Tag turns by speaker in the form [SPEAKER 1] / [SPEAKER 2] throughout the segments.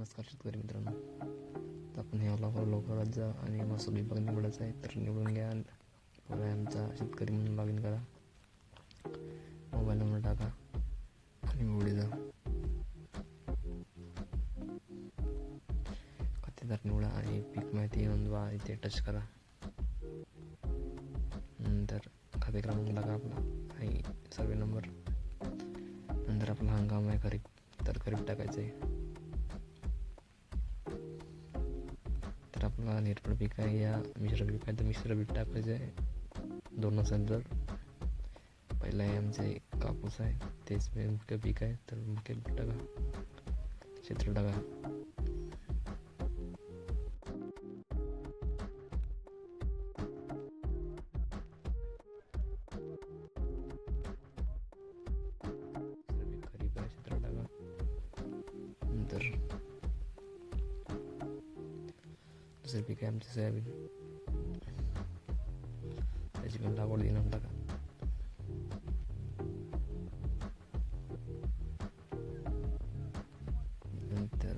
[SPEAKER 1] नमस्कार शेतकरी मित्रांनो. तर आपण ह्या लवकर लवकर जा आणि महसूल विभाग निवडायचा आहे तर निवडून घ्या आणि पुढे आमचा शेतकरी म्हणून लॉग इन करा. मोबाईल नंबर टाका आणि निवडी जा. खातेदार निवडा आणि पीक माहिती नोंदवा इथे टच करा. नंतर खाते क्रमांक टाका आपला आणि सर्वे नंबर नंतर आपला हंगाम आहे खरीप तर खरीप टाकायचं आहे आपला निरपड पीक आहे या मिश्र पीक आहे. तर मिश्र पीक टाकायचं आहे दोन असेल तर पहिला आहे आमचे कापूस आहे. तेच मे- मुख्य पीक आहे. तर मुख्य पीक टाका. क्षेत्र टाका. दुसरं पीक खरीप आहे क्षेत्र टाका नंतर दुसरं पीक आहे आमचं सोयाबीन त्याची पण लागवड दिनांक टाका नंतर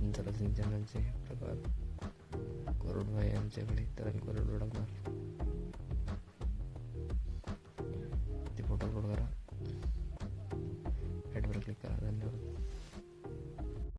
[SPEAKER 1] नंतर सिंचनाचे प्रकार कोरडवाहू आहे आमच्याकडे तर आम्ही कोरडवाहू टाकणार ते फोटो अपलोड करा